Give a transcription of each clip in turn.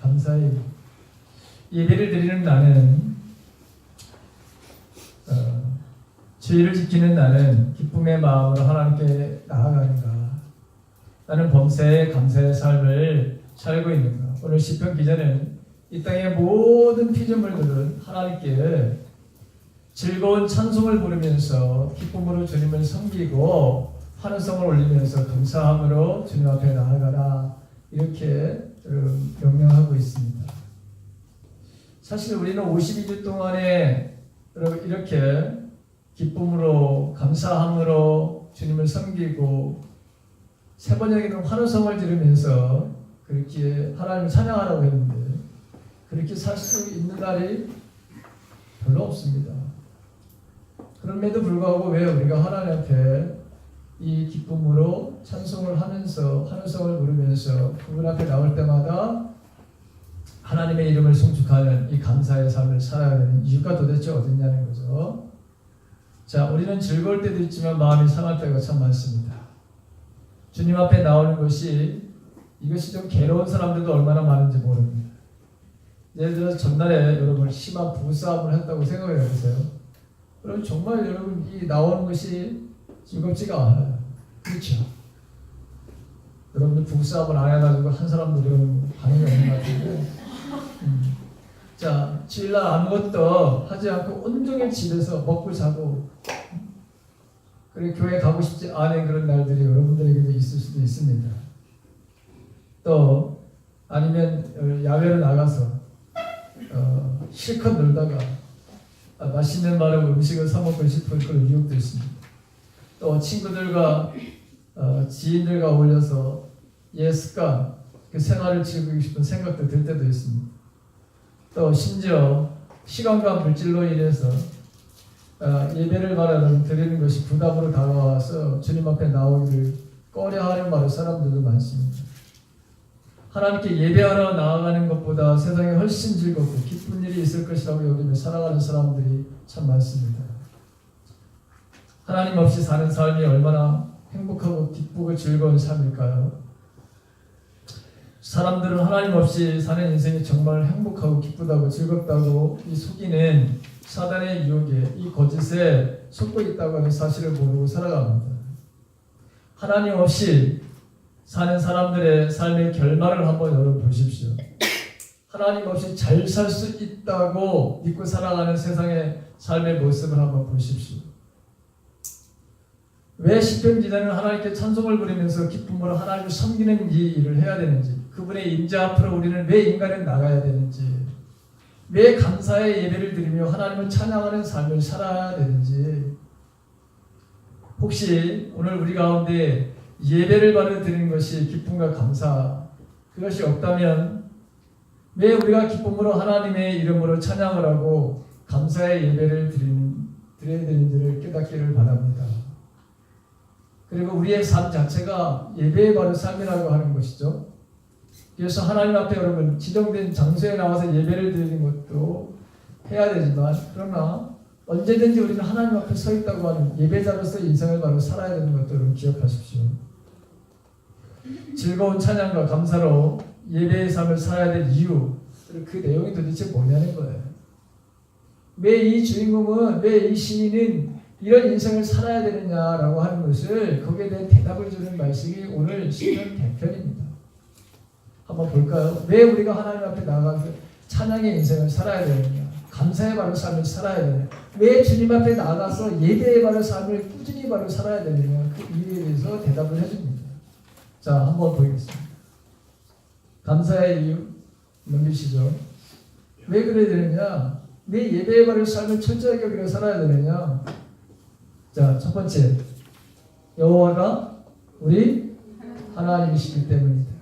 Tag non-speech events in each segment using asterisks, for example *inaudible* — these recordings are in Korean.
감사의 예배를 드리는 나는 어, 죄를 지키는 나는 기쁨의 마음으로 하나님께 나아가는가. 나는 범사에 감사의 삶을 살고 있는가. 오늘 시편 기자는 이 땅의 모든 피조물들은 하나님께 즐거운 찬송을 부르면서 기쁨으로 주님을 섬기고 환호성을 올리면서 감사함으로 주님 앞에 나아가라. 이렇게 명령하고 있습니다. 사실 우리는 52주 동안에 여러분 이렇게 기쁨으로 감사함으로 주님을 섬기고 세 번역에는 환호성을 지르면서 그렇게 하나님을 찬양하라고 했는데 그렇게 살 수 있는 날이 별로 없습니다. 그럼에도 불구하고 왜 우리가 하나님 앞에 이 기쁨으로 찬송을 하면서 환호성을 부르면서 그분 앞에 나올 때마다 하나님의 이름을 송축하는 이 감사의 삶을 살아야 되는 이유가 도대체 어딨냐는 거죠. 자, 우리는 즐거울 때도 있지만 마음이 상할 때가 참 많습니다. 주님 앞에 나오는 것이 이것이 좀 괴로운 사람들도 얼마나 많은지 모릅니다. 예를 들어서 전날에 여러분 심한 부부싸움을 했다고 생각해 보세요. 그럼 정말 여러분 이 나오는 것이 즐겁지가 않아요. 그렇죠? 여러분들 부부싸움을 안 해가지고 한 사람도 여러분 반응이 없는 것 같은데 *laughs* 음. 자, 주일날 아무것도 하지 않고 온종일 집에서 먹고 자고 그리고 교회 가고 싶지 않은 그런 날들이 여러분들에게도 있을 수도 있습니다. 또 아니면 야외로 나가서 어, 실컷 놀다가 아, 맛있는 마른 음식을 사 먹고 싶은 그런 유혹도 있습니다. 또 친구들과 어, 지인들과 어울려서 옛 습관, 그 생활을 즐기고 싶은 생각도 들 때도 있습니다. 또 심지어 시간과 물질로 인해서 어, 예배를 말하는 드리는 것이 부담으로 다가와서 주님 앞에 나오기를 꺼려하는 말을 사람들도 많습니다. 하나님께 예배하러 나아가는 것보다 세상에 훨씬 즐겁고 기쁜 일이 있을 것이라고 여기며 살아가는 사람들이 참 많습니다. 하나님 없이 사는 삶이 얼마나 행복하고 기쁘고 즐거운 삶일까요? 사람들은 하나님 없이 사는 인생이 정말 행복하고 기쁘다고 즐겁다고 이 속이는 사단의 유혹에 이 거짓에 속고 있다고 하는 사실을 모르고 살아갑니다. 하나님 없이 사는 사람들의 삶의 결말을 한번 여러분 보십시오. 하나님 없이 잘 살 수 있다고 믿고 살아가는 세상의 삶의 모습을 한번 보십시오. 왜 기자는 하나님께 찬송을 부리면서 기쁨으로 하나님을 섬기는 이 일을 해야 되는지, 그분의 임재 앞으로 우리는 왜 인간은 나가야 되는지, 왜 감사의 예배를 드리며 하나님을 찬양하는 삶을 살아야 되는지, 혹시 오늘 우리 가운데 예배를 받아 드리는 것이 기쁨과 감사, 그것이 없다면 왜 우리가 기쁨으로 하나님의 이름으로 찬양을 하고 감사의 예배를 드리는, 드려야 되는지를 깨닫기를 바랍니다. 그리고 우리의 삶 자체가 예배의 바로 삶이라고 하는 것이죠. 그래서 하나님 앞에 여러분 지정된 장소에 나와서 예배를 드리는 것도 해야 되지만 그러나 언제든지 우리는 하나님 앞에 서 있다고 하는 예배자로서 인생을 바로 살아야 되는 여러분 기억하십시오. 즐거운 찬양과 감사로 예배의 삶을 살아야 될 이유 그 내용이 도대체 뭐냐는 거예요. 왜 이 주인공은 왜 이 시인은 이런 인생을 살아야 되느냐라고 하는 것을 거기에 대한 대답을 주는 말씀이 오늘 시편 대편입니다. 한번 볼까요? 왜 우리가 하나님 앞에 나가서 찬양의 인생을 살아야 되느냐? 감사의 바로 삶을 살아야 되느냐? 왜 주님 앞에 나가서 예배의 바로 삶을 꾸준히 바로 살아야 되느냐? 그 이유에 대해서 대답을 해줍니다. 자, 한번 보겠습니다. 감사의 이유 넘기시죠. 왜 그래야 되느냐? 내 예배의 바로 삶을 철저하게 우리가 살아야 되느냐? 자, 첫 번째. 여호와가 우리 하나님이시기 때문이다.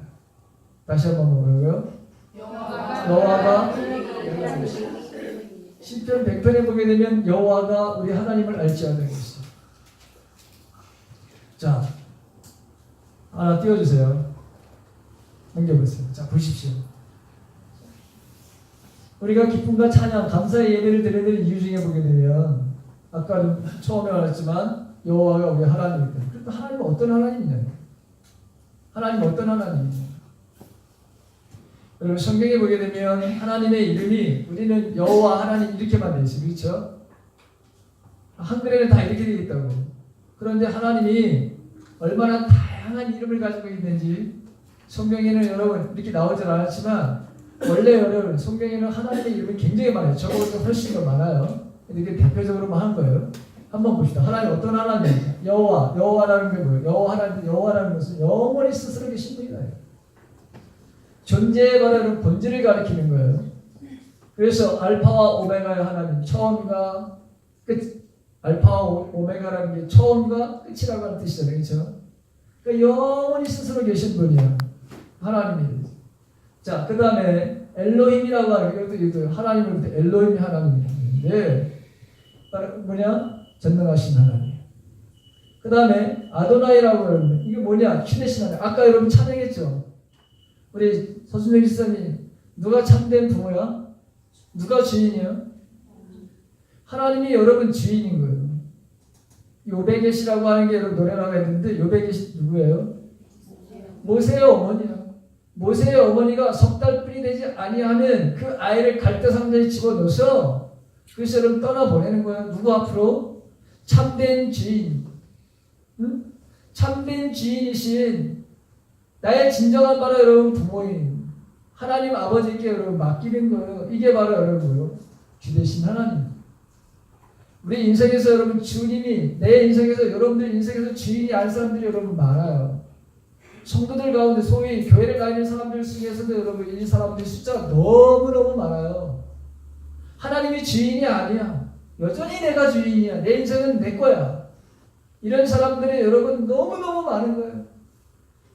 다시 한번 뭐라고요? 여호와가 시편 100편에 보게 되면 여호와가 우리 하나님을 알지 않는 것이. 자, 하나 띄워주세요. 넘겨보세요. 자, 보십시오. 우리가 기쁨과 찬양, 감사의 예배를 드려야 되는 이유 중에 보게 되면 아까 처음에 말했지만 여호와가 우리 하나님이다. 그럼 하나님은 어떤 하나님이냐? 하나님 어떤 하나님이냐? 여러분 성경에 보게 되면 하나님의 이름이 우리는 여호와 하나님 이렇게만 돼 있어요. 그렇죠? 한글에는 다 이렇게 되어 있다고. 그런데 하나님이 얼마나 다양한 이름을 가지고 있는지 성경에는 여러분 이렇게 나오질 않았지만 원래 여러분 성경에는 하나님의 이름이 굉장히 많아요. 저거보다 훨씬 더 많아요. 이게 대표적으로만 한 거예요. 한번 봅시다. 하나님 어떤 하나님입니까? 여호와. 여호와라는 게 뭐예요? 여호와 하나님, 여호와라는 것은 영원히 스스로 계신 분이다. 존재에 관한 본질을 가리키는 거예요. 그래서 알파와 오메가의 하나님, 처음과 끝. 알파와 오- 오메가라는 게 처음과 끝이라고 하는 뜻이잖아요. 그렇죠? 그러니까 영원히 스스로 계신 분이야. 하나님이. 자, 그 다음에 엘로힘이라고 하는 게 이것도 하나님을 엘로힘이 하나님인데 뭐냐? 전능하신 하나님. 그 다음에 아도나이라고 하는데 이게 뭐냐? 주대신 하나님. 아까 여러분 찬양했죠? 우리 서순정 기사님 누가 참된 부모야? 누가 주인이야? 하나님이 여러분 주인인 거예요. 요베겟이라고 하는 게 여러분 노래 나가 있는데 요베겟이 누구예요? 모세의 어머니야. 모세의 어머니가 석 달 뿐이 되지 아니하는 그 아이를 갈대 상자에 집어넣어서 그래서 여러분 떠나 보내는 거예요. 누구 앞으로? 참된 주인. 응? 참된 주인이신 나의 진정한 바로 여러분 부모인 하나님 아버지께 여러분 맡기는 거예요. 이게 바로 여러분 뭐요? 주되신 하나님. 우리 인생에서 여러분 주님이 내 인생에서 여러분들 인생에서 주인이 알 사람들이 여러분 많아요. 성도들 가운데 소위 교회를 다니는 사람들 중에서도 여러분 이 사람들의 숫자가 너무너무 많아요. 하나님이 주인이 아니야. 여전히 내가 주인이야. 내 인생은 내 거야. 이런 사람들이 여러분 너무너무 많은 거예요.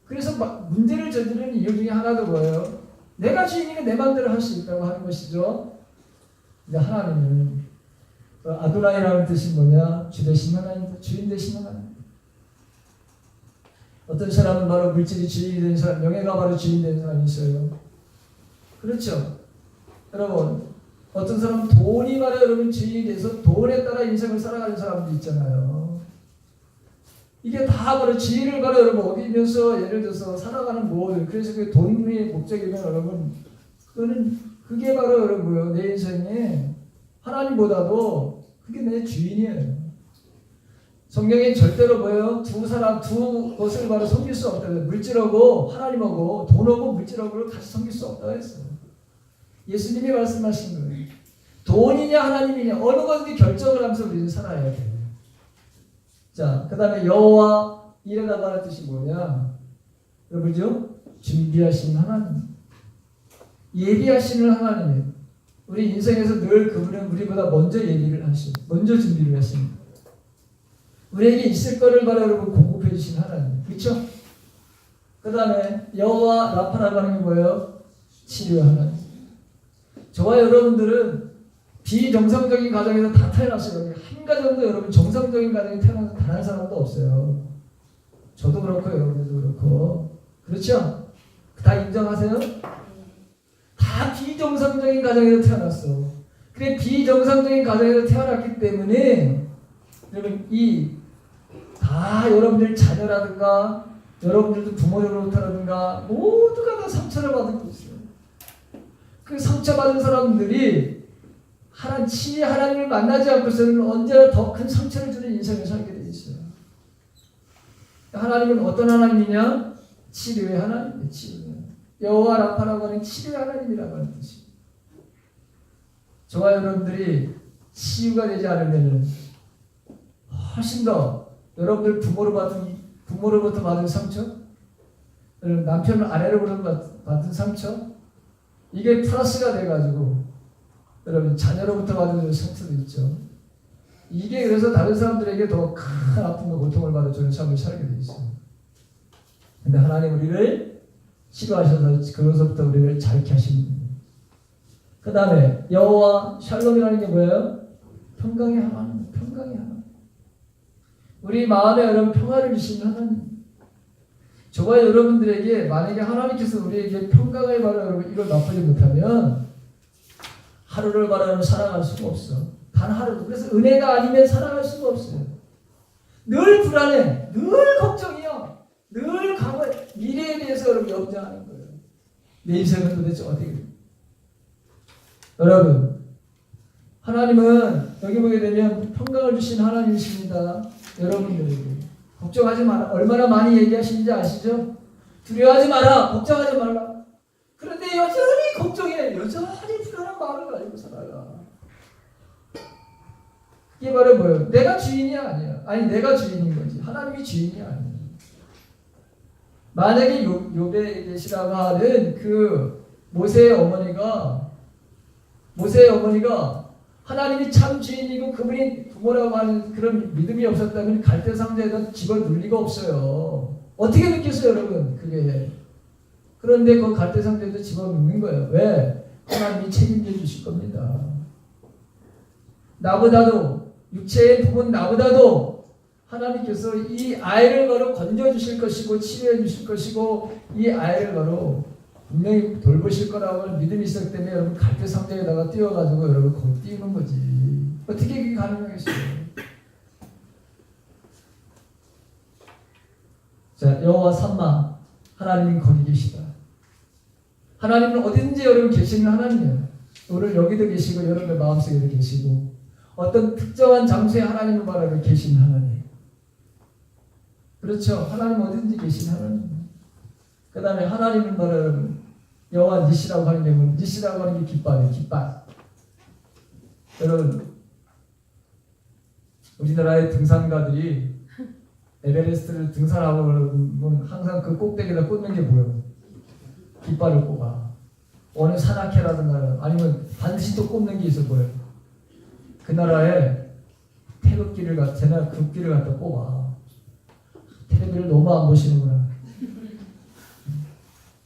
그래서 막 문제를 저지르는 이유 중에 하나도 뭐예요? 내가 주인이니까 내 마음대로 할 수 있다고 하는 것이죠. 근데 하나님은 어, 아도나이라는 뜻이 뭐냐? 주 되신 하나님, 주인 되신 하나님. 어떤 사람은 바로 물질이 주인이 된 사람, 명예가 바로 주인 된 사람이 있어요. 그렇죠? 여러분, 어떤 사람은 돈이 바로 여러분 주인이 돼서 돈에 따라 인생을 살아가는 사람도 있잖아요. 이게 다 바로 지혜를 바로 여러분 얻으면서 예를 들어서 살아가는 모든 그래서 그 돈의 목적이면 여러분 그거는 그게 바로 여러분? 내 인생에 하나님보다도 그게 내 주인이에요. 성경에 절대로 뭐예요? 두 사람 두 것을 바로 섬길 수 없다. 물질하고 하나님하고 돈하고 물질하고를 같이 섬길 수 없다고 했어요. 예수님이 말씀하신 거예요. 돈이냐 하나님이냐 어느 것인지 결정을 하면서 우리는 살아야 돼요. 자, 그 다음에 여호와 말할 뜻이 뭐냐? 여러분죠? 준비하신 하나님. 예비하시는 하나님이에요. 우리 인생에서 늘 그분은 우리보다 먼저 예비를 하시고, 먼저 준비를 하십니다. 우리에게 있을 거를 바로 여러분 공급해 주신 하나님. 그렇죠? 그 다음에 여호와 라파라고 하는 게 뭐예요? 치료 하나님. 저와 여러분들은 비정상적인 가정에서 다 태어났어요. 한 가정도 여러분 정상적인 가정에 태어나서 단한 사람도 없어요. 저도 그렇고 여러분들도 그렇고 그렇죠? 다 인정하세요? 다 비정상적인 가정에서 태어났어. 그래 비정상적인 가정에서 태어났기 때문에 여러분 이 다 여러분들 자녀라든가 여러분들도 부모로부터라든가 모두가 다 상처를 받고 있어요. 그 상처받은 사람들이 하나님, 치 하나님을 만나지 않고서는 언제나 더 큰 상처를 주는 인생을 살게 돼 있어요. 하나님은 어떤 하나님이냐? 치료의 하나님이에요. 치료. 여호와 라파라고 하는 치료의 하나님이라고 하는 뜻이. 저와 여러분들이 치유가 되지 않으면 훨씬 더 여러분들 부모로 받은 부모로부터 받은 상처, 남편 아내로부터 받은 상처, 이게 플러스가 돼가지고 여러분 자녀로부터 받은 상처도 있죠. 이게 그래서 다른 사람들에게 더 큰 아픔과 고통을 받아주는 삶을 살게 돼 있어요. 근데 하나님 우리를 치료하셔서 그것부터 우리를 자유케 분이에요. 그 다음에 여호와 샬롬이라는 게 뭐예요? 평강의 하나님, 평강의 하나님. 우리 마음에 여러분 평화를 주시는 하나님. 저와 여러분들에게 만약에 하나님께서 우리에게 평강을 바라 여러분 이걸 맛보지 못하면 하루를 바라는 살아갈 수가 없어. 단 하루. 그래서 은혜가 아니면 살아갈 수가 없어요. 늘 불안해. 늘 걱정이요. 늘 과거 미래에 대해서 여러분 염려하는 거예요. 내 인생은 도대체 됩니까? 여러분, 하나님은 여기 보게 되면 평강을 주신 하나님이십니다. 여러분들에게. 걱정하지 마라. 얼마나 많이 얘기하시는지 아시죠? 두려워하지 마라. 걱정하지 말라. 그런데 여전히 걱정해. 여전히 이게 바로 뭐예요? 내가 주인이 아니야. 아니 내가 주인인 거지. 하나님이 주인이 아니야. 만약에 요, 요베시라고 하는 그 모세의 어머니가 모세의 어머니가 하나님이 참 주인이고 그분이 부모라고 하는 그런 믿음이 없었다면 갈대 상자에다 집을 눌 리가 없어요. 어떻게 느꼈어요, 여러분? 그게 그런데 그 갈대 상자에다 집을 놓는 거예요. 왜? 하나님이 책임져 주실 겁니다. 나보다도 육체의 부모는 나보다도 하나님께서 이 아이를 바로 건져 주실 것이고 치료해 주실 것이고 이 아이를 바로 분명히 돌보실 거라고 믿음이 있었기 때문에 여러분 갈대 상자에다가 띄워가지고 여러분 거기 띄우는 거지 어떻게 그게 가능하겠어요? 자 여호와 삼마 하나님이 거기 계시다. 하나님은 어디든지 여러분 계시는 하나님이에요. 오늘 여기도 계시고 여러분의 마음속에도 계시고 어떤 특정한 장소에 하나님을 말하고 계신 하나님. 그렇죠. 하나님 어디든지 계신 하나님. 그 다음에 하나님을 말하는 여호와 니시라고 하는 게 뭐냐? 니시라고 하는 게 깃발이에요. 깃발. 여러분 우리나라의 등산가들이 에베레스트를 등산하고 그러면 항상 그 꼭대기에다 꽂는 게 뭐예요? 깃발을 꼽아. 어느 산악회라든가 아니면 반드시 또 꼽는 게 있어 보여요. 그 나라에 태극기를 갖, 제나 국기를 갖다 꼽아. 텔레비를 너무 안 보시는구나.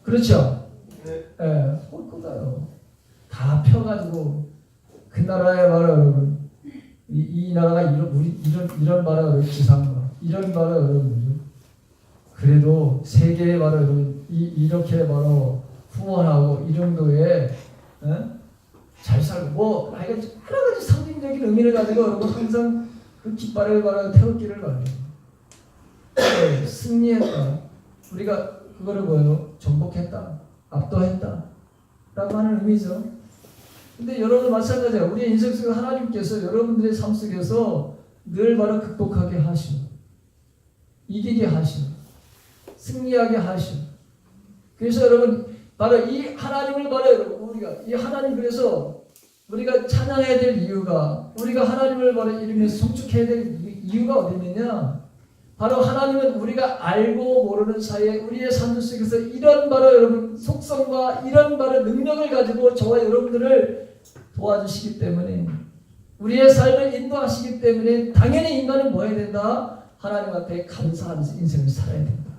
그렇죠? 네. 예, 꼴거다요. 다 펴가지고 그 나라의 말을 여러분 이, 이 나라가 이런 우리 이런 이런 말을 여러분 지상가 이런 말을 여러분 그래도 세계의 말을 여러분 이 이렇게 바로 후원하고 이 정도의 예? 잘 살고 뭐 아이가 여러 가지 상징적인 의미를 가지고 여러분 항상 그 깃발을 말하고 태극기를 말해요. 네, 승리했다. 우리가 그거를 뭐예요? 정복했다. 압도했다. 라고 하는 의미죠. 근데 여러분 마찬가지야. 우리의 인생 속에 하나님께서 여러분들의 삶 속에서 늘 바로 극복하게 하시고 이기게 하시고 승리하게 하시고 그래서 여러분 바로 이 하나님을 바로 우리가 이 하나님 그래서 우리가 찬양해야 될 이유가 우리가 하나님을 바로 이름에서 송축해야 될 이유가 어디 있느냐 바로 하나님은 우리가 알고 모르는 사이에 우리의 삶 속에서 이런 바로 여러분 속성과 이런 바로 능력을 가지고 저와 여러분들을 도와주시기 때문에 우리의 삶을 인도하시기 때문에 당연히 인간은 뭐 해야 된다? 하나님 앞에 감사하면서 인생을 살아야 된다.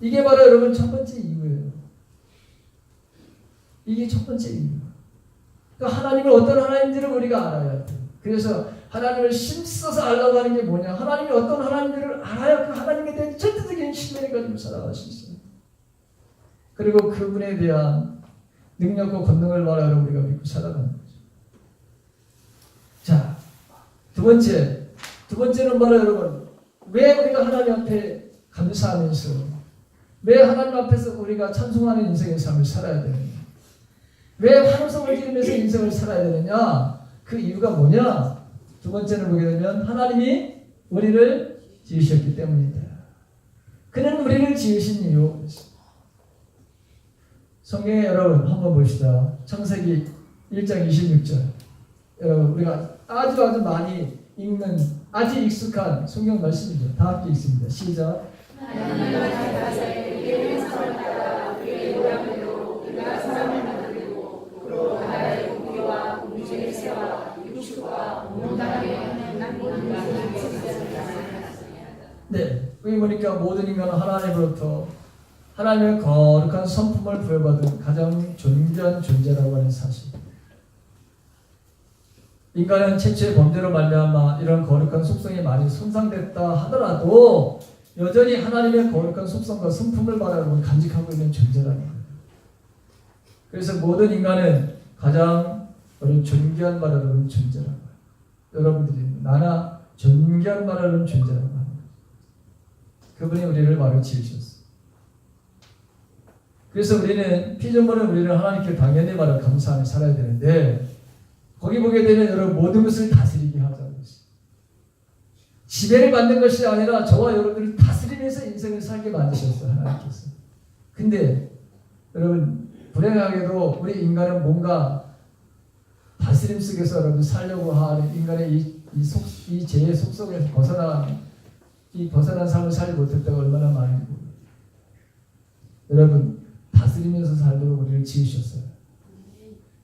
이게 바로 여러분 첫 번째 이유예요. 이게 첫 번째 이유. 그러니까 하나님을 어떤 하나님인지를 우리가 알아야 돼. 그래서 하나님을 힘써서 알라고 하는 게 뭐냐? 하나님이 어떤 하나님들을 알아야 그 하나님에 대한 절대적인 신뢰를 가지고 살아갈 수 있어요. 그리고 그분에 대한 능력과 권능을 말하여 우리가 믿고 살아가는 거죠. 자, 두 번째. 두 번째는 바로 여러분, 왜 우리가 하나님 앞에 감사하면서, 왜 하나님 앞에서 우리가 찬송하는 인생의 삶을 살아야 되느냐? 왜 환호성을 지르면서 인생을 살아야 되느냐? 그 이유가 뭐냐? 두 번째는 보게 되면 하나님이 우리를 지으셨기 때문이다. 그는 우리를 지으신 이유. 성경에 여러분 한번 봅시다. 창세기 1장 26절. 여러분 우리가 아주 아주 많이 읽는 아주 익숙한 성경 말씀이죠. 다 함께 읽습니다. 시작. 네, 여기 보니까 모든 인간은 하나님으로부터 하나님의 거룩한 성품을 부여받은 가장 존귀한 존재라고 하는 사실. 인간은 최초의 범죄로 말미암아 이런 거룩한 속성이 많이 손상됐다 하더라도 여전히 하나님의 거룩한 속성과 성품을 바라보고 간직하고 있는 존재라는 거예요. 그래서 모든 인간은 가장 존귀한 말하는 존재라는. 여러분들이 나나 존귀한 말하는 존재라는 거예요. 그분이 우리를 바로 지으셨어요. 그래서 우리는 피조물은 우리는 하나님께 당연히 말을 감사하며 살아야 되는데 거기 보게 되면 여러분 모든 것을 다스리게 하자는 것이 지배를 받는 것이 아니라 저와 여러분들을 다스리면서 인생을 살게 만드셨어요 하나님께서. 근데 여러분 불행하게도 우리 인간은 뭔가 다스림 속에서 여러분 살려고 하는 인간의 이, 이, 속, 이 죄의 속성에서 벗어나 이 벗어난 삶을 살지 못했다가 얼마나 많이 여러분 다스리면서 살도록 우리를 지으셨어요.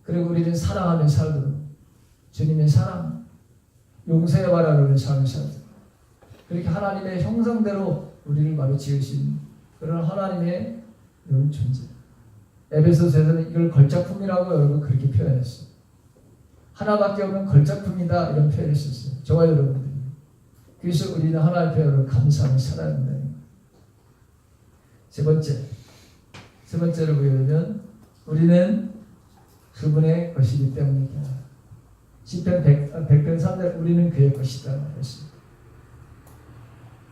그리고 우리는 사랑하며 살도록 주님의 사랑, 용서의 바라는 삶을 살도록 그렇게 하나님의 형상대로 우리를 바로 지으신 그런 하나님의 이런 존재. 에베소서에서는 이걸 걸작품이라고 여러분 그렇게 표현했어요. 하나밖에 없는 걸작품이다 이런 표현을 썼어요. 저와 여러분들이. 그래서 우리는 하나님 앞에 여러분 감사하며 살아야 거예요. 세 번째. 세 번째로 보면 우리는 그분의 것이기 때문이다. 시편 100, 100편 3절 우리는 그의 것이다. 그랬습니다.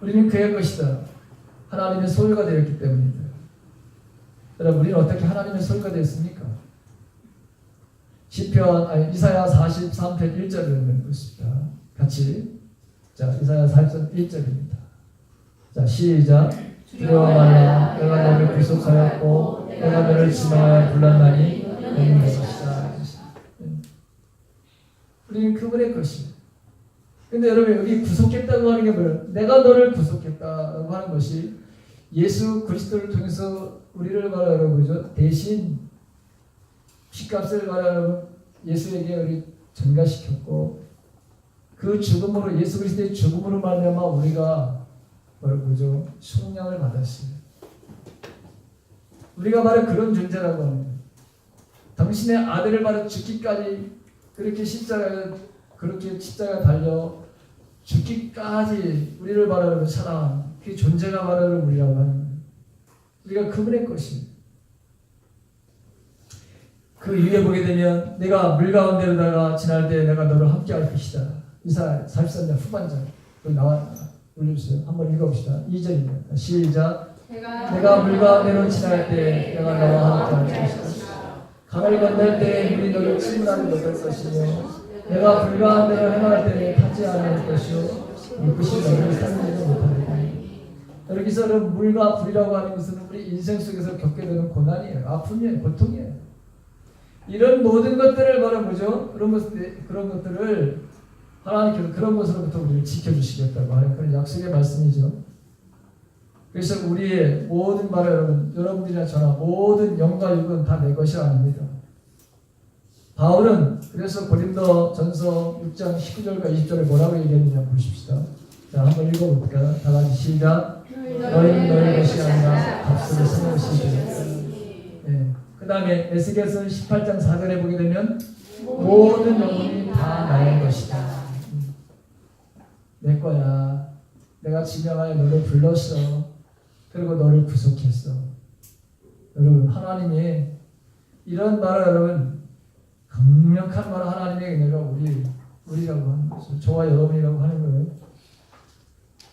우리는 그의 것이다. 하나님의 소유가 되었기 때문이다. 여러분 우리는 어떻게 하나님의 소유가 되었습니까? 시편 아니 이사야 43편 1절을 읽고 있습니다. 같이 자 이사야 43편 1절입니다. 자 시작 두려워하라 내가 너를 구속하였고 내가 너를 지망하여 불렀나니 너는 내 것이다. 우리는 그분의 것이. 근데 여러분 여기 구속했다고 하는 게 뭐예요? 내가 너를 구속했다고 하는 것이 예수 그리스도를 통해서 우리를 말하는 거죠. 대신 말하는 예수에게 우리 전가시켰고 그 죽음으로 예수 그리스도의 죽음으로 말미암아 우리가 그러죠? 속량을 받았어요. 우리가 바로 그런 존재라고 거예요. 당신의 아들을 바로 죽기까지 그렇게 십자가 그렇게 십자가 달려 죽기까지 우리를 바라는 사랑 그 존재가 바라는 우리라고 하는. 우리가 그분의 것이. 그 위에 보게 되면 내가 물 가운데로다가 지날 때 내가 너를 함께할 것이다. 이사 43년 후반절 거기 나와 올려주세요. 한번 읽어봅시다. 2절입니다. 시작. 내가 물 가운데로 지날 때 내가 너와 함께할 것이다. 강을 건널 때 물이 너를 침몰하게 먹을 것이며 내가 불 가운데로 행할 때에 타지 않을 것이요 물끝이 너를 살리지 못하리라. 여기서는 물과 불이라고 하는 것은 우리 인생 속에서 겪게 되는 고난이에요. 아픔이에요. 고통이에요. 이런 모든 것들을 바로 뭐죠? 그런 것들, 그런 것들을 하나님께서 그런 것으로부터 우리를 지켜주시겠다고 하는 그런 약속의 말씀이죠. 그래서 우리의 모든 바로 여러분, 여러분들이나 저나 모든 영과 육은 다 내 것이 아닙니다. 바울은 그래서 고린도 전서 6장 19절과 20절에 뭐라고 얘기했느냐 보십시다. 자, 한번 읽어볼까요? 다 같이 시작. 너희는 너희 것이 아니라 값으로 산 것이지. 예. 그 다음에 에스겔서 18장 4절에 보게 되면 모든 영혼이 다 나의 것이다. 음. 내 거야. 내가 지명하여 너를 불렀어. 그리고 너를 구속했어. 여러분 하나님이 이런 말을 여러분 강력한 말을 하나님의 은혜가 우리 우리라고 하는 거죠. 저와 여러분이라고 하는 거예요.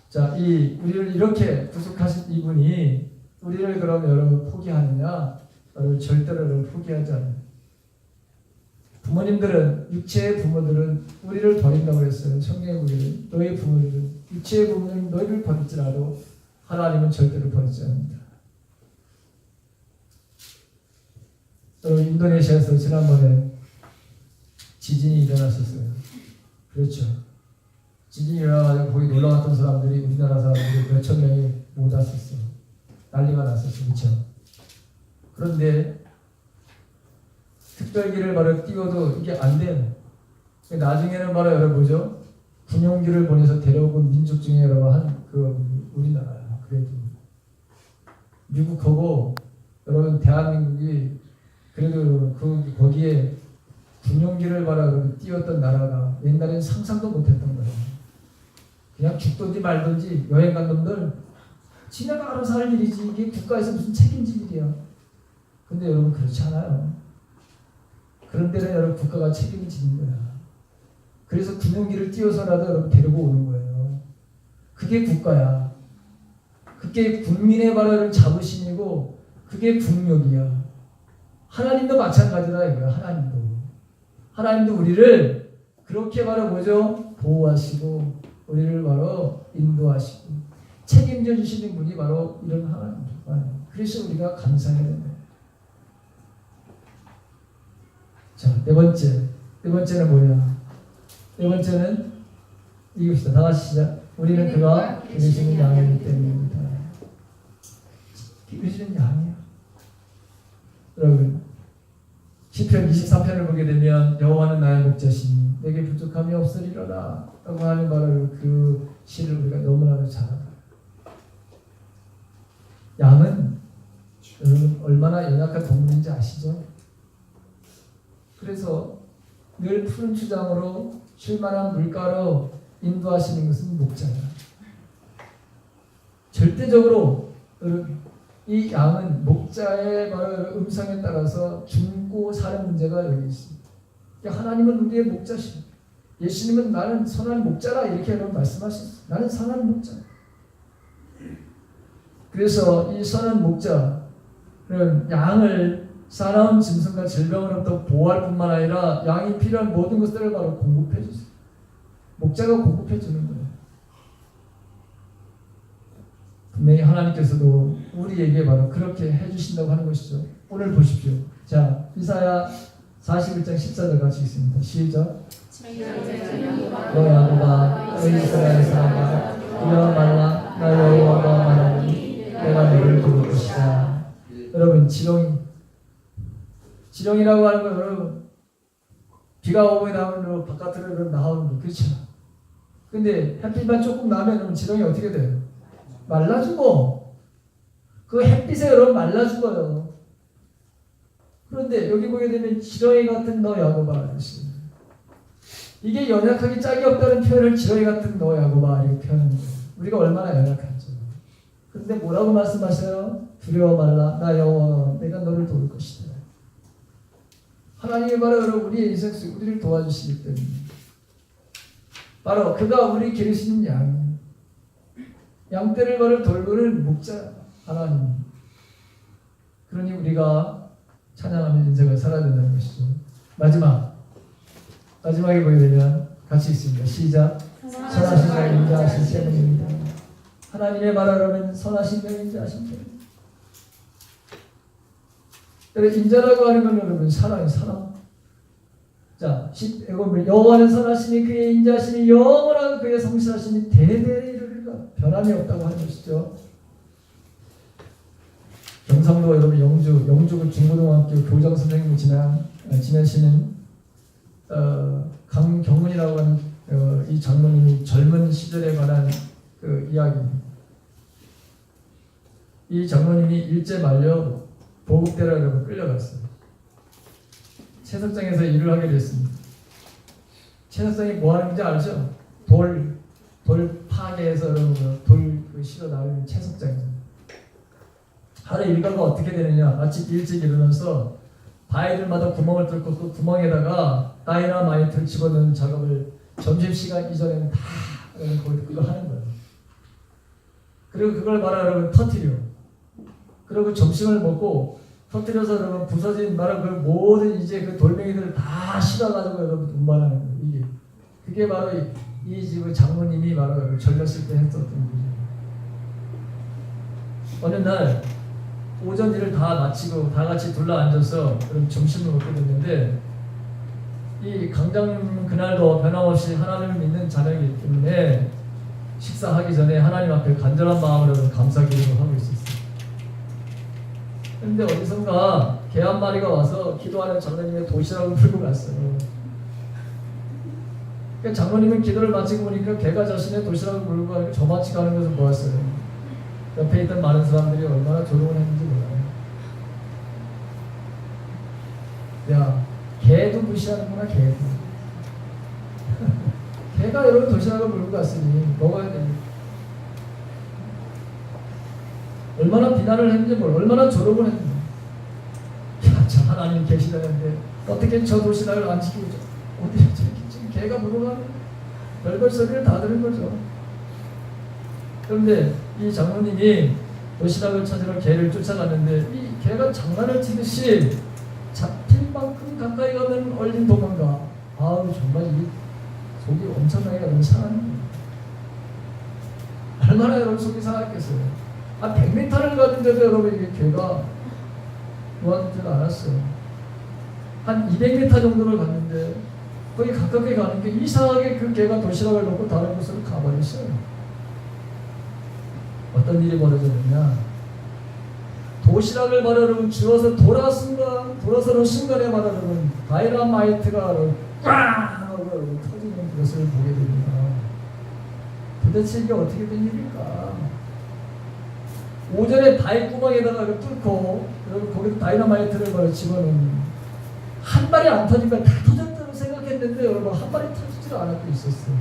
자, 이 우리를 이렇게 구속하신 이분이 우리를 그럼 여러분 포기하느냐? 여러분 절대로 여러분 포기하지 않아요. 부모님들은 육체의 부모들은 우리를 버린다고 그랬어요. 성경에 보면 너희 부모들은 육체의 부모는 너희를 버릴지라도 하나님은 절대로 버리지 않는다. 여러분 인도네시아에서 지난번에 지진이 일어났었어요. 그렇죠. 지진이 일어나가지고 거기 놀러 갔던 사람들이 우리나라 사람들이 몇천 명이 못 왔었어. 난리가 났었어. 그렇죠. 그런데 특별기를 바로 띄워도 이게 안 돼요. 나중에는 바로 여러분 뭐죠? 군용기를 보내서 데려온 민족 중에 여러분 한그 우리나라야. 그래도 미국하고 여러분 대한민국이 그래도 그 거기에 군용기를 바라 띄웠던 나라가 옛날엔 상상도 못했던 거예요. 그냥 죽든지 말든지 여행 간 놈들 지네가 알아서 할 일이지 이게 국가에서 무슨 책임질 일이야. 근데 여러분 그렇지 않아요. 그런 데는 여러분 국가가 책임을 지는 거야. 그래서 군용기를 띄워서라도 여러분 데리고 오는 거예요. 그게 국가야. 그게 국민의 바라는 자부심이고 그게 국력이야. 하나님도 마찬가지다 이거야. 하나님도. 하나님도 우리를 그렇게 바로 뭐죠? 보호하시고 우리를 바로 인도하시고 책임져 주시는 분이 바로 이런 하나님. 그래서 우리가 감사해야 된다. 자, 네 번째. 네 번째는 뭐냐? 네 번째는 이겁시다. 다 같이 시작. 우리는 그가 기르시는 양이기 때문입니다. 기르시는 양이야. 여러분, 시편 23편을 보게 되면 여호와는 나의 목자시니 내게 부족함이 없으리로다 라고 하는 바로 그 시를 우리가 너무나도 잘 알아요. 양은 여러분 얼마나 연약한 동물인지 아시죠? 그래서 늘 푸른 추장으로 쉴만한 물가로 인도하시는 것은 목자야. 절대적으로 이 양은 목자의 바로 음성에 따라서 죽고 사는 문제가 여기 있습니다. 그러니까 하나님은 우리의 목자시. 예수님은 나는 선한 목자라 이렇게 여러분 말씀하셨어요. 나는 선한 목자. 그래서 이 선한 목자는 양을 사나운 짐승과 질병으로부터 보호할 뿐만 아니라 양이 필요한 모든 것들을 바로 공급해 주세요. 목자가 공급해 주는 거예요. 분명히 하나님께서도 우리에게 바로 그렇게 해주신다고 하는 것이죠. 오늘 보십시오. 자, 이사야 41장 14절 같이 있습니다. 시작. 너 야곱아, 너 이스라엘 사람아, 일어 말라, 나 여호와가 말하니 내가 너를 것이다. 여러분, 지렁이. 지렁이라고 하는 건 여러분, 비가 오고 나오면 바깥으로 나오는 거, 그렇죠? 근데 햇빛만 조금 나면 지렁이 어떻게 돼요? 말라 죽어. 그 햇빛에 여러분 말라 죽어요. 그런데 여기 보게 되면 지렁이 같은 너 야곱아 이랬어요. 이게 연약하기 짝이 없다는 표현을 지렁이 같은 너 야곱아 이렇게 거예요. 우리가 얼마나 연약한지. 근데 뭐라고 말씀하세요? 두려워 말라 나 여호와 내가 너를 도울 것이다. 하나님이 바로 여러분 우리의 인생 속 우리를 도와주시기 때문에. 바로 그가 우리 기르시는 양. 양떼를 바로 돌보는 목자. 하나님. 그러니 우리가 찬양하는 인생을 살아야 된다는 것이죠. 마지막. 마지막에 보게 되면 같이 있습니다. 시작. 선하신 자 인자하신 때문입니다. 하나님의 말하라면 선하신 자 인자 하신 때문입니다. 그래서 인자라고 하는 건 여러분 사랑이 사랑 자, 10, 여호와는 선하시니 그의 인자하시니 영원하고 그의 성실하시니 대대에 이르리라 변함이 없다고 하는 것이죠. 경상도 여러분 영주 영주 중고등학교 교장 선생님이 지난 어, 지내시는 어, 강경문이라고 하는 어, 이 장로님이 젊은 시절에 관한 그 이야기입니다. 이 장로님이 일제 말려 여러분 끌려갔어요. 채석장에서 일을 하게 됐습니다. 채석장이 뭐 하는지 알죠? 돌, 돌 파괴해서 여러분 돌그 실어 나르는 채석장이죠. 하루 일과가 어떻게 되느냐? 아침 일찍 일어나서 바위들마다 구멍을 뚫고 그 구멍에다가 다이너마이트를 집어넣는 작업을 점심시간 이전에는 다 그거 하는 거예요. 그리고 그걸 바로 여러분 터트려. 그리고 점심을 먹고 터뜨려서 여러분 부서진 바로 그 모든 이제 그 돌멩이들을 다 실어가지고 여러분 운반하는 거예요. 이게 그게 바로 이, 이 지금 장모님이 바로 전렸을 때 했었던 거죠. 어느 날 오전 일을 다 마치고 다 같이 둘러 앉아서 그럼 점심을 먹게 됐는데 이 강장님은 그날도 변함없이 하나님을 믿는 자녀이기 때문에 식사하기 전에 하나님 앞에 간절한 마음으로 감사 기도를 하고 있었어요. 근데 어디선가 개 한 마리가 와서 기도하는 장로님의 도시락을 풀고 갔어요. 그러니까 장로님은 기도를 마치고 보니까 개가 자신의 도시락을 물고 가니까 저마치 가는 것을 보았어요. 옆에 있던 많은 사람들이 얼마나 조롱을 했는지 몰라요. 야, 개도 무시하는구나, 개도. *laughs* 개가 여러분 도시락을 물고 갔으니 먹어야 됩니다. 얼마나 비난을 했는지 몰라 얼마나 조롱을 했는지 야, 저 하나님 계시다는데 어떻게 저 도시락을 안 지키고 저- 어디 지금 개가 물어가는 별별 소리를 다 들은 거죠 그런데 이 장로님이 도시락을 찾으러 개를 쫓아갔는데 이 개가 장난을 치듯이 잡힐 만큼 가까이 가면 얼린 도망가. 아우 정말 이 속이 엄청나게 상하는 거예요. 얼마나 여러분 속이 상했겠어요. 한 100m를 가는데도 여러분 이게 개가 놓아주지가 않았어요. 한 200m 정도를 갔는데 거기 가깝게 가는 게 이상하게 그 개가 도시락을 놓고 다른 곳으로 가버렸어요. 어떤 일이 벌어졌느냐? 도시락을 말하려면 주워서 돌아 순간, 돌아서는 순간에 말하려면 다이나마이트가 꽝 하고 터지는 것을 보게 됩니다. 도대체 이게 어떻게 된 일일까? 오전에 발구멍에다가 그 뚫고 거기서 다이나마이트를 걸 집어넣는 한 발이 안 터지면 다 터졌다고 생각했는데 여러분 한 발이 터지지도 않았고 있었어요.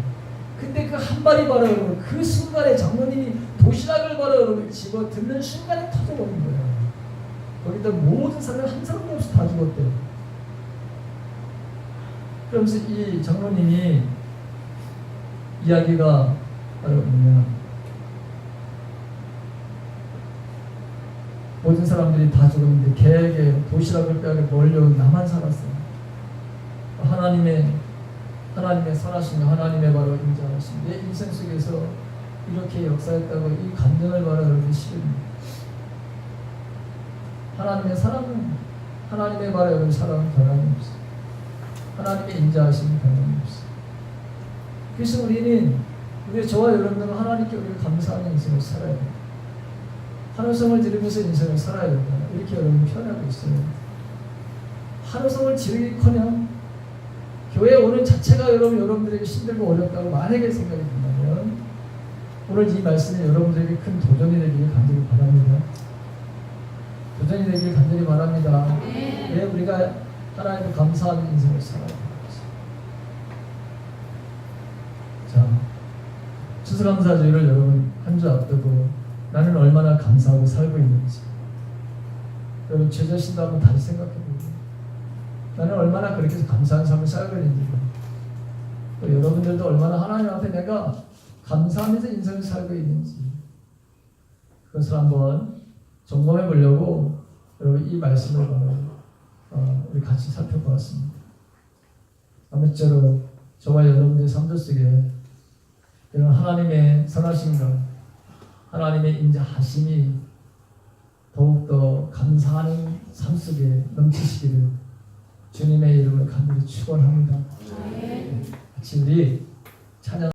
근데 그 한 발이 바로 여러분 그 순간에 장로님이 도시락을 바로 여러분 집어 듣는 순간에 터져버린 거예요. 거기다 모든 사람이 한 사람도 없이 다 죽었대요. 그러면서 이 장로님이 이야기가 바로 뭐냐 모든 사람들이 다 죽었는데 개에게 도시락을 빼앗겨 몰려온 나만 살았어요. 하나님의 하나님의 선하심과 하나님의 바로 인자하심 내 인생 속에서 이렇게 역사했다고 이 감정을 여러분 실입니다. 하나님의 사랑은 하나님의 바로 여러분 사랑은 변함이 없어. 하나님의 인자하심은 변함이 없어. 그래서 우리는 우리 저와 여러분들은 하나님께 우리가 감사하는 인생을 살아야 돼 요. 한우성을 들으면서 인생을 살아야 된다. 이렇게 여러분 표현하고 있어요. 한우성을 지르기커녕 교회 오는 자체가 여러분 여러분들에게 힘들고 어렵다고 만약에 생각이 든다면 오늘 이 말씀이 여러분들에게 큰 도전이 되기를 간절히 바랍니다. 도전이 되기를 간절히 바랍니다. 왜 우리가 하나님께 감사하는 인생을 살아야 됩니다. 자, 추수감사주의를 여러분 한 주 앞두고 나는 얼마나 감사하고 살고 있는지. 여러분 제 자신도 한번 다시 생각해보고. 나는 얼마나 그렇게 감사한 삶을 살고 있는지. 또 여러분들도 얼마나 하나님 앞에 내가 감사하면서 인생을 살고 있는지. 그것을 한번 점검해 보려고 여러분 이 말씀을 어, 우리 같이 살펴보았습니다. 아무쪼록 저와 여러분들의 삶들 속에 이런 하나님의 선하심과 하나님의 인자하심이 더욱더 감사하는 삶 속에 넘치시기를 주님의 이름을 간절히 축원합니다. 같이 우리 찬양